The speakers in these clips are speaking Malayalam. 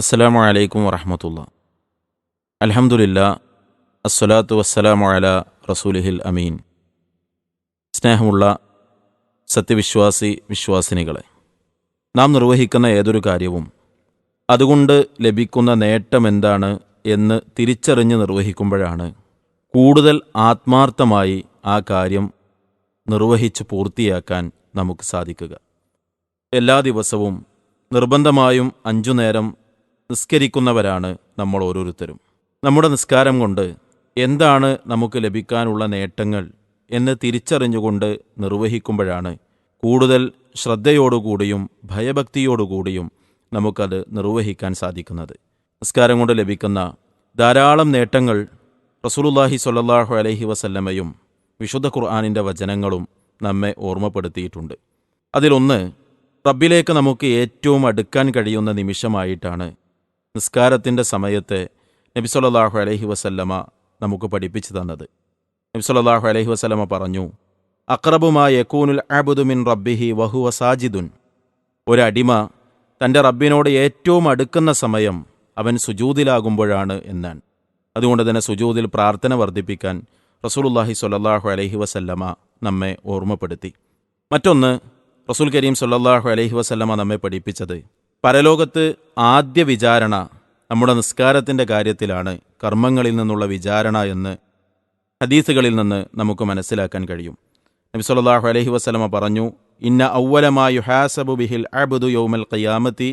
അസ്സലാമു അലൈക്കും വറഹമത്തുള്ള. അലഹമുല്ല അസ്സലാത്തു വസ്സലാമു അല റസൂലിഹിൽ അമീൻ. സ്നേഹമുള്ള സത്യവിശ്വാസി വിശ്വാസിനികളെ നാം നിർവഹിക്കുന്ന ഏതൊരു കാര്യവും അതുകൊണ്ട് ലഭിക്കുന്ന നേട്ടം എന്താണ് എന്ന് തിരിച്ചറിഞ്ഞ് നിർവഹിക്കുമ്പോഴാണ് കൂടുതൽ ആത്മാർത്ഥമായി ആ കാര്യം നിർവഹിച്ച് പൂർത്തിയാക്കാൻ നമുക്ക് സാധിക്കുക. എല്ലാ ദിവസവും നിർബന്ധമായും അഞ്ചു നേരം നിസ്കരിക്കുന്നവരാണ് നമ്മൾ ഓരോരുത്തരും. നമ്മുടെ നിസ്കാരം കൊണ്ട് എന്താണ് നമുക്ക് ലഭിക്കാനുള്ള നേട്ടങ്ങൾ എന്ന് തിരിച്ചറിഞ്ഞുകൊണ്ട് നിർവഹിക്കുമ്പോഴാണ് കൂടുതൽ ശ്രദ്ധയോടുകൂടിയും ഭയഭക്തിയോടുകൂടിയും നമുക്കത് നിർവഹിക്കാൻ സാധിക്കുന്നത്. നിസ്കാരം കൊണ്ട് ലഭിക്കുന്ന ധാരാളം നേട്ടങ്ങൾ റസൂലുള്ളാഹി സ്വല്ലല്ലാഹു അലൈഹി വസല്ലമയും വിശുദ്ധ ഖുർആാനിന്റെ വചനങ്ങളും നമ്മെ ഓർമ്മപ്പെടുത്തിയിട്ടുണ്ട്. അതിലൊന്ന് റബ്ബിലേക്ക് നമുക്ക് ഏറ്റവും അടുക്കാൻ കഴിയുന്ന നിമിഷമായിട്ടാണ് നിസ്കാരത്തിന്റെ സമയത്തെ നബി സല്ലല്ലാഹു അലൈഹി വസല്ലമ നമുക്ക് പഠിപ്പിച്ചു തന്നത്. നബി സല്ലല്ലാഹു അലൈഹി വസല്ലമ പറഞ്ഞു അക്രബുമാ യക്കൂനുൽ അബുദുമിൻ റബ്ബിഹി വഹുവ സാജിദുൻ. ഒരടിമ തന്റെ റബ്ബിനോട് ഏറ്റവും അടുക്കുന്ന സമയം അവൻ സുജൂതിലാകുമ്പോഴാണ് എന്നാണ്. അതുകൊണ്ട് തന്നെ സുജൂതിൽ പ്രാർത്ഥന വർദ്ധിപ്പിക്കാൻ റസൂലുള്ളാഹി സ്വല്ലല്ലാഹു അലഹി വസല്ലമ നമ്മെ ഓർമ്മപ്പെടുത്തി. മറ്റൊന്ന് റസൂൽ കരീം സല്ലല്ലാഹു അലഹി വസല്ലമ നമ്മെ പഠിപ്പിച്ചത് പരലോകത്ത് ആദ്യ വിചാരണ നമ്മുടെ നിസ്കാരത്തിന്റെ കാര്യത്തിലാണ് കർമ്മങ്ങളിൽ നിന്നുള്ള വിചാരണ എന്ന് ഹദീസുകളിൽ നിന്ന് നമുക്ക് മനസ്സിലാക്കാൻ കഴിയും. നബി സല്ലാഹു അലഹി വസ്ലമ പറഞ്ഞു ഇന്ന ഔവലമാ യുഹാസബു ബിഹിൽ അബുദു യൗമൽ ഖിയാമത്തി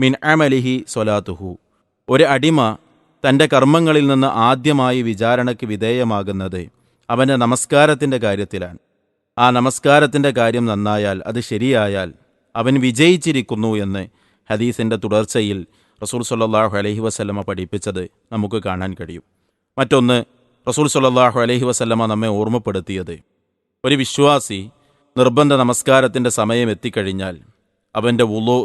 മിൻ അമലിഹി സൊലാത്തുഹു ഒരു അടിമ തന്റെ കർമ്മങ്ങളിൽ നിന്ന് ആദ്യമായി വിചാരണയ്ക്ക് വിധേയമാകുന്നത് അവന്റെ നമസ്കാരത്തിന്റെ കാര്യത്തിലാണ്. ആ നമസ്കാരത്തിന്റെ കാര്യം നന്നായാൽ അത് ശരിയായാൽ അവൻ വിജയിച്ചിരിക്കുന്നു എന്ന് ഹദീസിന്റെ തുടർച്ചയിൽ റസൂൽ സല്ലല്ലാഹു അലഹി വസല്ലമ പഠിപ്പിച്ചത് നമുക്ക് കാണാൻ കഴിയും. മറ്റൊന്ന് റസൂൽ സല്ലല്ലാഹു അലഹി വസല്ലമ നമ്മെ ഓർമ്മപ്പെടുത്തിയത്. ഒരു വിശ്വാസി നിർബന്ധ നമസ്കാരത്തിന്റെ സമയം എത്തിക്കഴിഞ്ഞാൽ അവന്റെ ഉലോ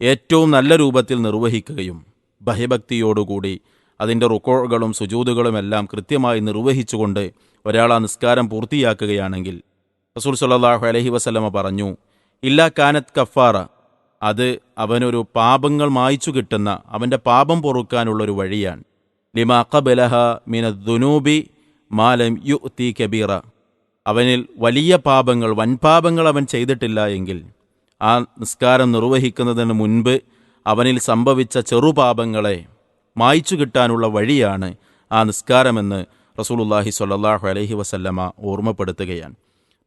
ഏറ്റവും നല്ല രൂപത്തിൽ നിർവഹിക്കുകയും ഭയഭക്തിയോടുകൂടി അതിന്റെ റുക്കോകളും സുജൂതുകളുമെല്ലാം കൃത്യമായി നിർവഹിച്ചുകൊണ്ട് ഒരാൾ ആ നിസ്കാരം പൂർത്തിയാക്കുകയാണെങ്കിൽ റസൂൽ സല്ലല്ലാഹു അലഹി വസല്ലമ പറഞ്ഞു ഇല്ലാ കാനത്ത് കഫാറ അത് അവനൊരു പാപങ്ങൾ മായ്ച്ചു കിട്ടുന്ന അവന്റെ പാപം പൊറുക്കാനുള്ളൊരു വഴിയാണ്. ലിമാ ഖബലഹ മിന ദുനൂബി മാലം യു തീ കബീറ. അവനിൽ വലിയ പാപങ്ങൾ വൻപാപങ്ങൾ അവൻ ചെയ്തിട്ടില്ല എങ്കിൽ ആ നിസ്കാരം നിർവഹിക്കുന്നതിന് മുൻപ് അവനിൽ സംഭവിച്ച ചെറുപാപങ്ങളെ മായ്ച്ചു കിട്ടാനുള്ള വഴിയാണ് ആ നിസ്കാരമെന്ന് റസൂലുള്ളാഹി സ്വല്ലല്ലാഹു അലഹി വസല്ലമ ഓർമ്മപ്പെടുത്തുകയാണ്.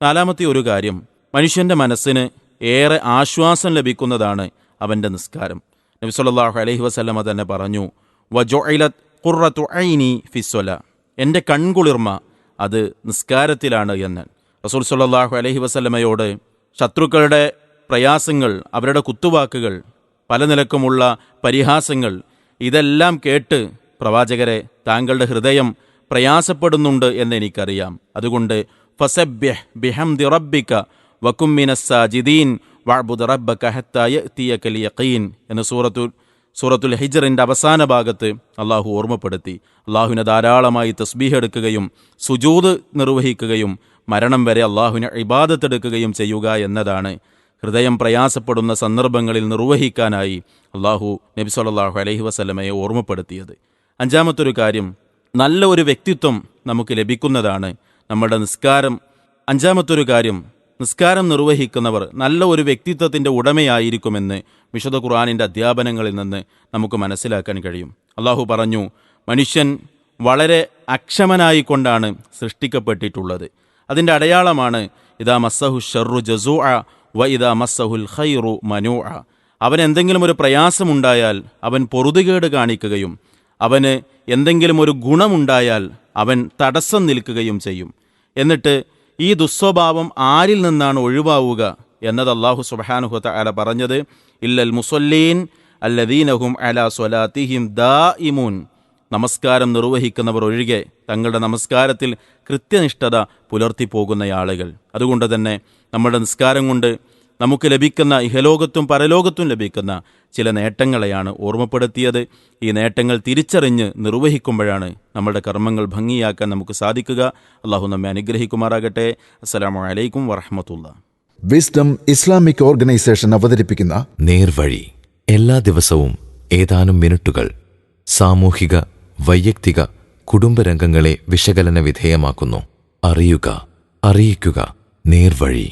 നാലാമത്തെ ഒരു കാര്യം മനുഷ്യന്റെ മനസ്സിന് ഏറെ ആശ്വാസം ലഭിക്കുന്നതാണ് അവന്റെ നിസ്കാരം. നബി സല്ലല്ലാഹു അലൈഹി വസല്ലമ തന്നെ പറഞ്ഞു വജുഇലത് ഖുർറത്തു ഐനി ഫിസ്വല എന്റെ കൺകുളിർമ അത് നിസ്കാരത്തിലാണ് എന്ന്. റസൂൽ സല്ലല്ലാഹു അലഹി വസല്ലമയോട് ശത്രുക്കളുടെ പ്രയാസങ്ങൾ അവരുടെ കുത്തുവാക്കുകൾ പല നിലക്കുമുള്ള പരിഹാസങ്ങൾ ഇതെല്ലാം കേട്ട് പ്രവാചകരെ താങ്കളുടെ ഹൃദയം പ്രയാസപ്പെടുന്നുണ്ട് എന്ന് എനിക്കറിയാം. അതുകൊണ്ട് ഫസബ്യഹ് ബിഹംദി റബ്ബിക വക്കുമ്മിനസ്സാജിദീൻ വഅബ്ദുദ് റബ്ബക ഹത്താ യഅതിയകൽ യഖീൻ എന്ന സൂറത്തുൽ സൂറത്തുൽ ഹിജറിന്റെ അവസാന ഭാഗത്ത് അള്ളാഹു ഓർമ്മപ്പെടുത്തി. അള്ളാഹുവിനെ ധാരാളമായി തസ്ബീഹ് എടുക്കുകയും സുജൂത് നിർവഹിക്കുകയും മരണം വരെ അള്ളാഹുവിനെ ഇബാദത്തെടുക്കുകയും ചെയ്യുക എന്നതാണ്. ഹൃദയം പ്രയാസപ്പെടുന്ന സന്ദർഭങ്ങളിൽ നിർവഹിക്കാനായി അള്ളാഹു നബി സല്ലാഹു അലഹി വസ്ലമയെ ഓർമ്മപ്പെടുത്തിയത്. അഞ്ചാമത്തൊരു കാര്യം നല്ല ഒരു വ്യക്തിത്വം നമുക്ക് ലഭിക്കുന്നതാണ് നമ്മുടെ നിസ്കാരം. അഞ്ചാമത്തൊരു കാര്യം നിസ്കാരം നിർവഹിക്കുന്നവർ നല്ല ഒരു വ്യക്തിത്വത്തിന്റെ ഉടമയായിരിക്കുമെന്ന് വിശുദ്ധ ഖുർആാനിന്റെ അധ്യാപനങ്ങളിൽ നിന്ന് നമുക്ക് മനസ്സിലാക്കാൻ കഴിയും. അള്ളാഹു പറഞ്ഞു മനുഷ്യൻ വളരെ അക്ഷമനായിക്കൊണ്ടാണ് സൃഷ്ടിക്കപ്പെട്ടിട്ടുള്ളത്. അതിന്റെ അടയാളമാണ് ഇതാ മസ്സഹു ഷർറു ജസൂ വ ഇതാ മസ്സഹുൽ ഖൈറു മനൂ അവൻ എന്തെങ്കിലും ഒരു പ്രയാസമുണ്ടായാൽ അവൻ പൊറുതുകേട് കാണിക്കുകയും അവന് എന്തെങ്കിലും ഒരു ഗുണമുണ്ടായാൽ അവൻ തടസ്സം നിൽക്കുകയും ചെയ്യും. എന്നിട്ട് ഈ ദുസ്വഭാവം ആരിൽ നിന്നാണ് ഒഴിവാവുക എന്നത് അള്ളാഹു സുബാനുഹത്ത അല പറഞ്ഞത് ഇല്ലൽ മുസല്ലീൻ അല്ലദീനഹും അല സ്വലാത്തിഹിം ദാ ഇമൂൻ നമസ്കാരം നിർവഹിക്കുന്നവർ ഒഴികെ തങ്ങളുടെ നമസ്കാരത്തിൽ കൃത്യനിഷ്ഠത പുലർത്തിപ്പോകുന്ന ആളുകൾ. അതുകൊണ്ട് തന്നെ നമ്മുടെ നിസ്കാരം കൊണ്ട് നമുക്ക് ലഭിക്കുന്ന ഇഹലോകത്തും പരലോകത്തും ലഭിക്കുന്ന ചില നേട്ടങ്ങളെയാണ് ഓർമ്മപ്പെടുത്തിയത്. ഈ നേട്ടങ്ങൾ തിരിച്ചറിഞ്ഞ് നിർവഹിക്കുമ്പോഴാണ് നമ്മുടെ കർമ്മങ്ങൾ ഭംഗിയാക്കാൻ നമുക്ക് സാധിക്കുക. അള്ളാഹു നമ്മെ അനുഗ്രഹിക്കുമാറാകട്ടെ. അസ്സലാമു അലൈക്കും വറഹമത്തുള്ള. വിസ്ഡം ഇസ്ലാമിക് ഓർഗനൈസേഷൻ അവതരിപ്പിക്കുന്ന നേർവഴി. എല്ലാ ദിവസവും ഏതാനും മിനിറ്റുകൾ സാമൂഹിക വൈയക്തിക കുടുംബരംഗങ്ങളെ വിശകലന വിധേയമാക്കുന്നു. അറിയുക അറിയിക്കുക. നേർവഴി.